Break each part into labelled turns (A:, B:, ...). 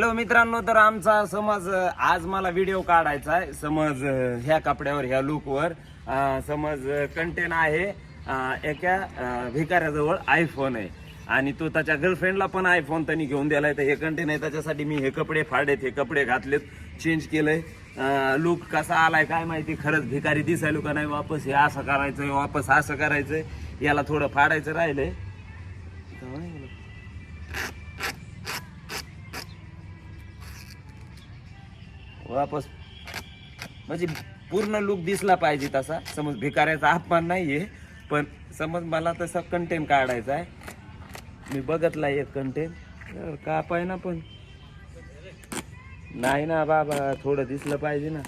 A: Hello मित्रांनो तर आमचा समज आज मला व्हिडिओ काढायचा आहे. समज ह्या कपड्यावर ह्या लुकवर समज कंटेन आहे एका भिकाऱ्याजवळ आयफोन आहे. आणि तो त्याच्या गर्लफ्रेंडला पण आयफोन त्यांनी घेऊन दिलाय. तर हे कंटेन आहे त्याच्यासाठी मी हे कपडे फाडलेत हे कपडे घातलेत चेंज केलंय. लुक कसा आलाय काय माहिती खरंच भिकारी दिसायलो का नाही वापस हे असं करायचंय वापस असं करायचंय याला थोडं फाडायचं राहिलंय. वापस. म्हणजे पूर्ण लुक दिसला पाहिजे तसा. समज भिकाऱ्याचा अपमान नाही आहे पण समज मला तसा कंटेंट काढायचा आहे. मी बघतला एक कंटेंट का पाय ना पण. नाही ना बाबा थोडं दिसलं पाहिजे ना.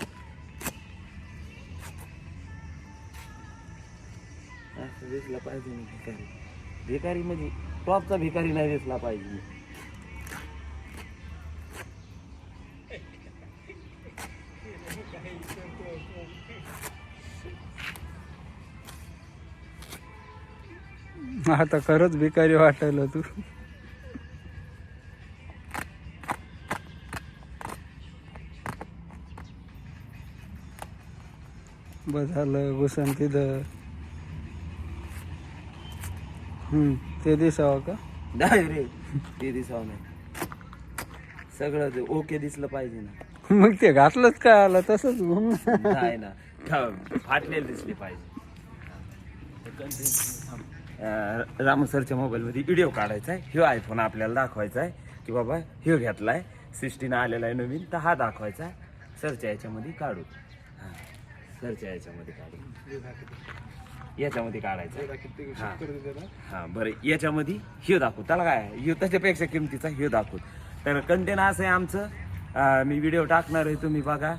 A: असं दिसलं पाहिजे ना भिकारी. भिकारी म्हणजे टॉपचा भिकारी नाही दिसला पाहिजे.
B: आता खरंच भिकारी वाटायला तू. बस झालं घुसन तिथं. हम्म ते दिसावं का?
A: नाही रे ते दिसावं नाही. सगळं ते ओके दिसलं पाहिजे ना.
B: मग ते घातलंच काय आलं तसंच घुम
A: नाही ना. फाटलेलं दिसले पाहिजे. रामू सरच्या मोबाईलमध्ये व्हिडिओ काढायचा आहे ह्यो आयफोन आपल्याला दाखवायचा आहे की बाबा ह्यो घेतलाय. सिक्स्टीन आलेला आहे नवीन तर हा दाखवायचा. आहे सरच्या याच्यामध्ये काढू. हां सरच्या याच्यामध्ये काढू. याच्यामध्ये काढायचं. हां हा. बरं. याच्यामध्ये ह्यो दाखवू. त्याला काय? ह्यो त्याच्यापेक्षा किमतीचा ह्यो दाखवू. तर कंटेन असं आहे आमचं. मी व्हिडिओ टाकणार आहे तुम्ही बघा.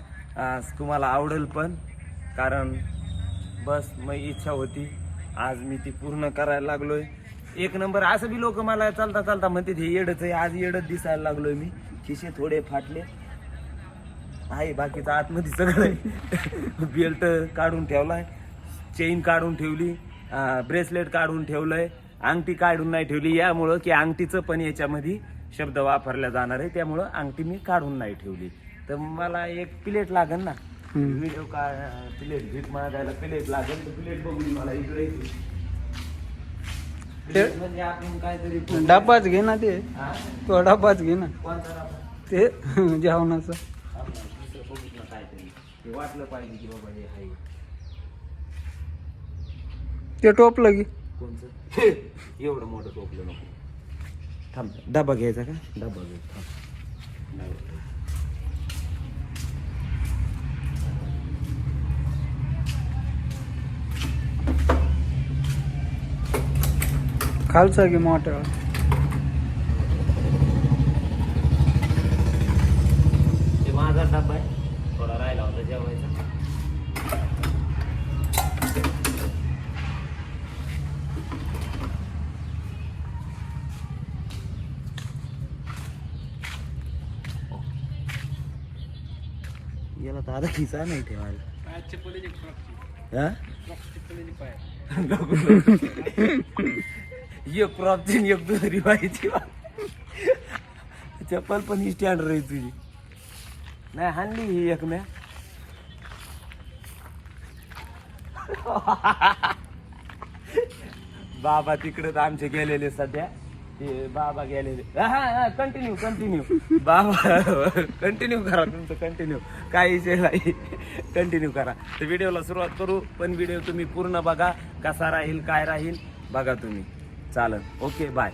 A: तुम्हाला आवडेल पण कारण बस मग इच्छा होती. आज मी ती पूर्ण करायला लागलोय. एक नंबर असं बी लोक मला चालता चालता म्हणते हे येडच आहे आज येडच दिसायला लागलोय मी. खिशे थोडे फाटले. आहे बाकीचं आतमध्ये सगळं बेल्ट काढून ठेवलाय. चेन काढून ठेवली. ब्रेसलेट काढून ठेवलंय. अंगठी काढून नाही ठेवली. यामुळं की अंगठीचं पण याच्यामध्ये शब्द वापरला जाणार आहे त्यामुळं अंगठी मी काढून नाही ठेवली. तर मला एक प्लेट लागेल ना. व्हिडिओ का प्लेट भीक मागायला प्लेट लागेल तर प्लेट बघून मला इकडे म्हणजे आपण काहीतरी
B: डब्बाच घे ना ते? तो डब्बाच घे ना? ते जेवणाचं.
A: वाटलं पाहिजे की बाबा हे आहे.
B: ते टोपलं की.
A: कोणचं? एवढं मोठं टोपलं नको. थांब डबा घ्यायचा का? डबा घे थांब. डबा.
B: खालचा की मोठा?
A: ते माझा डबा आहे. थोडा राहिला होता जेवायचा. याला तर आता खिसा नाही ठेवायला हा? एक क्रॉपची एक दुसरी व्हायची चप्पल पण ही स्टँड राही तुझी. नाही हाणली ही एक म्या. बाबा तिकडे आमचे गेलेले सध्या. ते बाबा गेले. हा कंटिन्यू कंटिन्यू बाबा कंटिन्यू करा तुमचं कंटिन्यू काही विषय नाही. कंटिन्यू करा. तर व्हिडिओला सुरुवात करू पण व्हिडिओ तुम्ही पूर्ण बघा. कसा राहील काय राहील बघा तुम्ही. चालेल. Okay bye